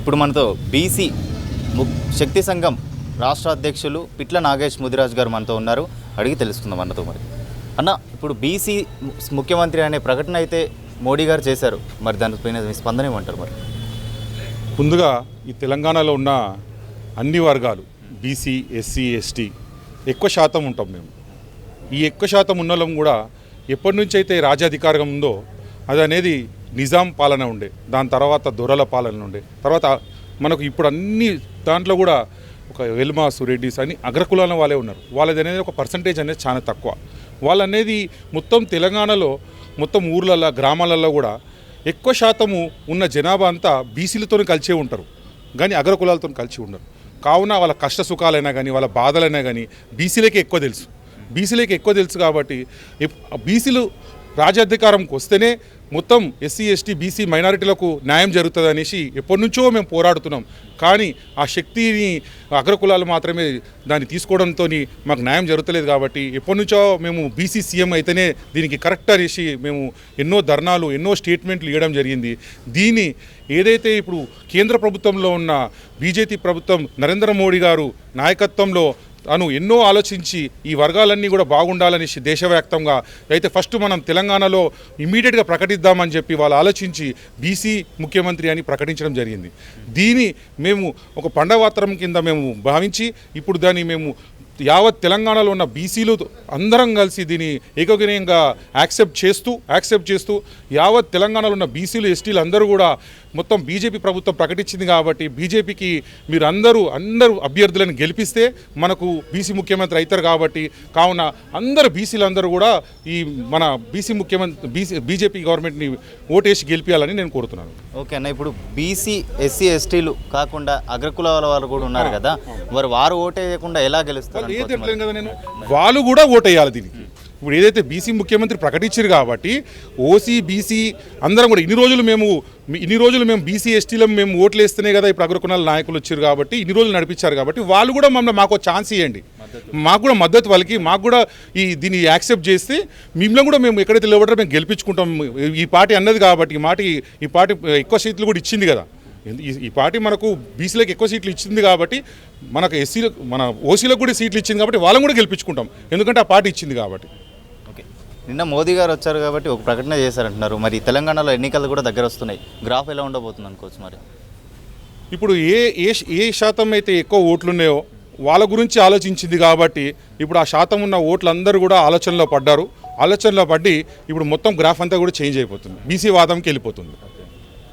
ఇప్పుడు మనతో బీసీ ము శక్తి సంఘం రాష్ట్ర అధ్యక్షులు పిట్ల నాగేష్ ముదిరాజ్ గారు మనతో ఉన్నారు. అడిగి తెలుసుకుందాం అన్నతో మరి. అన్న ఇప్పుడు బీసీ ముఖ్యమంత్రి అనే ప్రకటన అయితే మోడీ గారు చేశారు. మరి దానిపైన మీ స్పందన ఏమంటారు మరి? ముందుగా ఈ తెలంగాణలో ఉన్న అన్ని వర్గాలు బీసీ ఎస్సీ ఎస్టీ ఎక్కువ శాతం ఉంటాం మేము. ఈ ఎక్కువ శాతం ఉన్న కూడా ఎప్పటి నుంచి అయితే రాజ్యాధికారం ఉందో అది అనేది నిజాం పాలన ఉండే దాని తర్వాత దొరల పాలన ఉండే తర్వాత మనకు ఇప్పుడు అన్ని దాంట్లో కూడా ఒక వెల్మా సురెడ్డిస్ అని అగ్రకులాల వాళ్ళే ఉన్నారు. వాళ్ళది అనేది ఒక పర్సంటేజ్ అనేది చాలా తక్కువ. వాళ్ళు అనేది మొత్తం తెలంగాణలో మొత్తం ఊర్లలో గ్రామాలలో కూడా ఎక్కువ శాతము ఉన్న జనాభా అంతా బీసీలతో కలిసే ఉంటారు. కానీ అగ్రకులాలతో కలిసి ఉండరు. కావున వాళ్ళ కష్ట సుఖాలైనా కానీ వాళ్ళ బాధలైనా కానీ బీసీలకే ఎక్కువ తెలుసు. బీసీలకి ఎక్కువ తెలుసు కాబట్టి బీసీలు రాజ్యాధికారంకి వస్తేనే మొత్తం ఎస్సీ ఎస్టీ బీసీ మైనారిటీలకు న్యాయం జరుగుతుంది అనేసి ఎప్పటి నుంచో మేము పోరాడుతున్నాం. కానీ ఆ శక్తిని అగ్రకులాలు మాత్రమే దాన్ని తీసుకోవడంతో మాకు న్యాయం జరుగుతలేదు కాబట్టి ఎప్పటి నుంచో మేము బీసీ సీఎం అయితేనే దీనికి కరెక్ట్ అనేసి మేము ఎన్నో ధర్నాలు ఎన్నో స్టేట్మెంట్లు ఇవ్వడం జరిగింది. దీన్ని ఏదైతే ఇప్పుడు కేంద్ర ప్రభుత్వంలో ఉన్న బీజేపీ ప్రభుత్వం నరేంద్ర మోడీ గారు నాయకత్వంలో తను ఎన్నో ఆలోచించి ఈ వర్గాలన్నీ కూడా బాగుండాలని దేశవ్యాప్తంగా అయితే ఫస్ట్ మనం తెలంగాణలో ఇమీడియట్గా ప్రకటిద్దామని చెప్పి వాళ్ళు ఆలోచించి బీసీ ముఖ్యమంత్రి అని ప్రకటించడం జరిగింది. దీని మేము ఒక పండవాత్రం కింద మేము భావించి ఇప్పుడు దాన్ని మేము యావత్ తెలంగాణలో ఉన్న బీసీలు అందరం కలిసి దీన్ని ఏకగ్రీయంగా యాక్సెప్ట్ చేస్తూ యాక్సెప్ట్ చేస్తూ యావత్ తెలంగాణలో ఉన్న బీసీలు ఎస్టీలు అందరూ కూడా మొత్తం బీజేపీ ప్రభుత్వం ప్రకటించింది కాబట్టి బీజేపీకి మీరు అందరూ అందరూ అభ్యర్థులను గెలిపిస్తే మనకు బీసీ ముఖ్యమంత్రి అవుతారు కాబట్టి కావున అందరు బీసీలు అందరూ కూడా ఈ మన బీసీ ముఖ్యమంత్రి బీసీ బీజేపీ గవర్నమెంట్ని ఓటేసి గెలిపించాలని నేను కోరుతున్నాను. ఓకే అన్న ఇప్పుడు బీసీ ఎస్సీ ఎస్టీలు కాకుండా అగ్రకులాల వాళ్ళు కూడా ఉన్నారు కదా. మరి వారు ఓటేయకుండా ఎలా గెలుస్తారు? ఏది కదా నేను. వాళ్ళు కూడా ఓటేయాలి దీనికి. ఇప్పుడు ఏదైతే బీసీ ముఖ్యమంత్రి ప్రకటించారు కాబట్టి ఓసీ బీసీ అందరం కూడా ఇన్ని రోజులు మేము ఇన్ని రోజులు మేము బీసీ ఎస్టీలం మేము ఓట్లు వేస్తేనే కదా ఇప్పుడు అగ్రకుణాల నాయకులు వచ్చారు కాబట్టి ఇన్ని రోజులు నడిపించారు కాబట్టి వాళ్ళు కూడా మమ్మల్ని మాకు ఛాన్స్ ఇవ్వండి మాకు కూడా మద్దతు వాళ్ళకి మాకు కూడా ఈ దీన్ని యాక్సెప్ట్ చేస్తే మిమ్మల్ని కూడా మేము ఎక్కడైతే నిలబడ్డారో మేము గెలిపించుకుంటాం. ఈ పార్టీ అన్నది కాబట్టి ఈ మాట ఈ పార్టీ ఎక్కువ సీట్లు కూడా ఇచ్చింది కదా. ఈ- పార్టీ మనకు బీసీలకు ఎక్కువ సీట్లు ఇచ్చింది కాబట్టి మనకు ఎస్సీలకు మన ఓసీలకు కూడా సీట్లు ఇచ్చింది కాబట్టి వాళ్ళని కూడా గెలిపించుకుంటాం. ఎందుకంటే ఆ పార్టీ ఇచ్చింది కాబట్టి. ఓకే. నిన్న మోదీ గారు వచ్చారు కాబట్టి ఒక ప్రకటన చేశారంటున్నారు. మరి తెలంగాణలో ఎన్నికలు కూడా దగ్గర వస్తున్నాయి. గ్రాఫ్ ఎలా ఉండబోతుంది అనుకోవచ్చు మరి? ఇప్పుడు ఏ ఏ ఏ శాతం అయితే ఎక్కువ ఓట్లు ఉన్నాయో వాళ్ళ గురించి ఆలోచించింది కాబట్టి ఇప్పుడు ఆ శాతం ఉన్న ఓట్లందరూ కూడా ఆలోచనలో పడ్డారు. ఆలోచనలో పడి ఇప్పుడు మొత్తం గ్రాఫ్ అంతా కూడా చేంజ్ అయిపోతుంది. బీసీ వాదంకి వెళ్ళిపోతుంది.